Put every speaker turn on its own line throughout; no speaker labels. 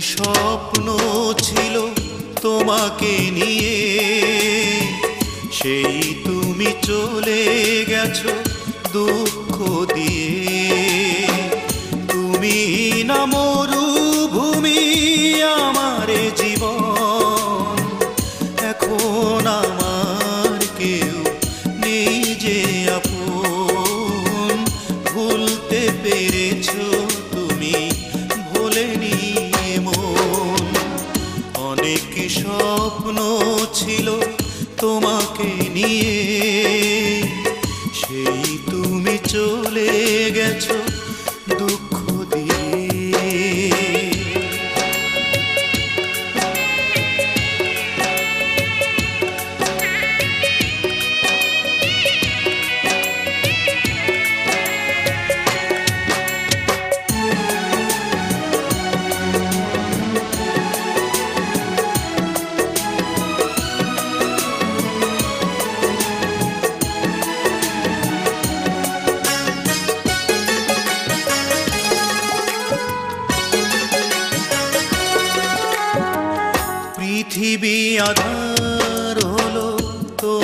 স্বপ্ন ছিল তোমাকে নিয়ে। সেই তুমি চলে গেছো দুঃখ দিয়ে। তুমি না মরুভূমি আমার জীবন। এখন আমার কেউ নেই যে আপন। ভুলতে পেরেছ তুমি ভোলেনি মন। অনেক স্বপ্ন ছিল তোমাকে নিয়ে। সেই তুমি চলে গেছো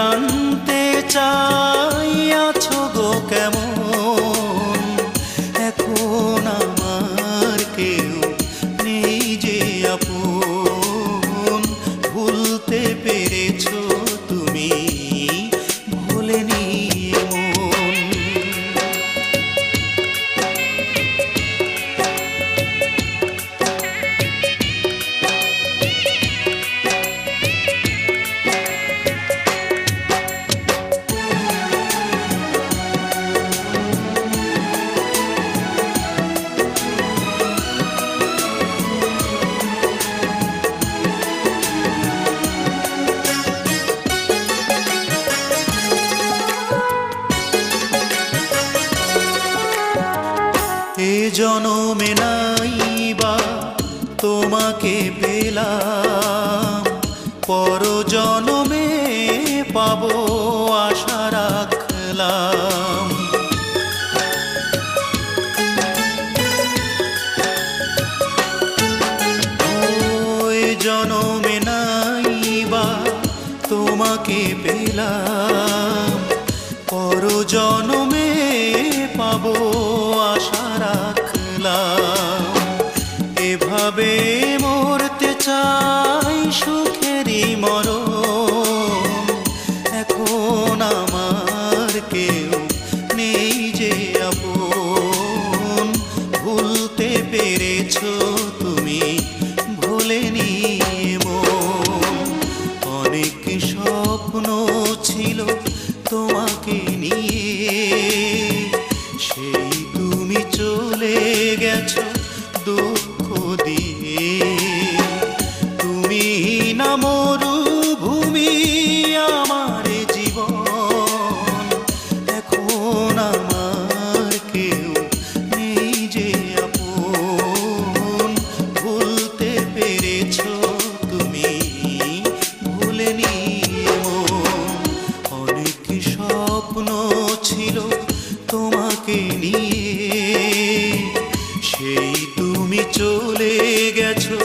जान এ জনমে নাই বা তোমাকে পেলাম। পর জনমে পাবো আশা রাখলাম। জনমে নাই বা তোমাকে পেলাম। সুখেরই মরণ। এখন আমার কেউ নেই যে আপন। ভুলতে পেরেছ তুমি ভুলেনি অনেক স্বপ্ন ছিল তোমাকে মরুভূমি আমার জীবন। এখন আমার কেউ নেই যে আপন। ভুলতে পেরেছ তুমি ভুলেনি অনেক স্বপ্ন ছিল তোমাকে নিয়ে। সেই তুমি চলে গেছো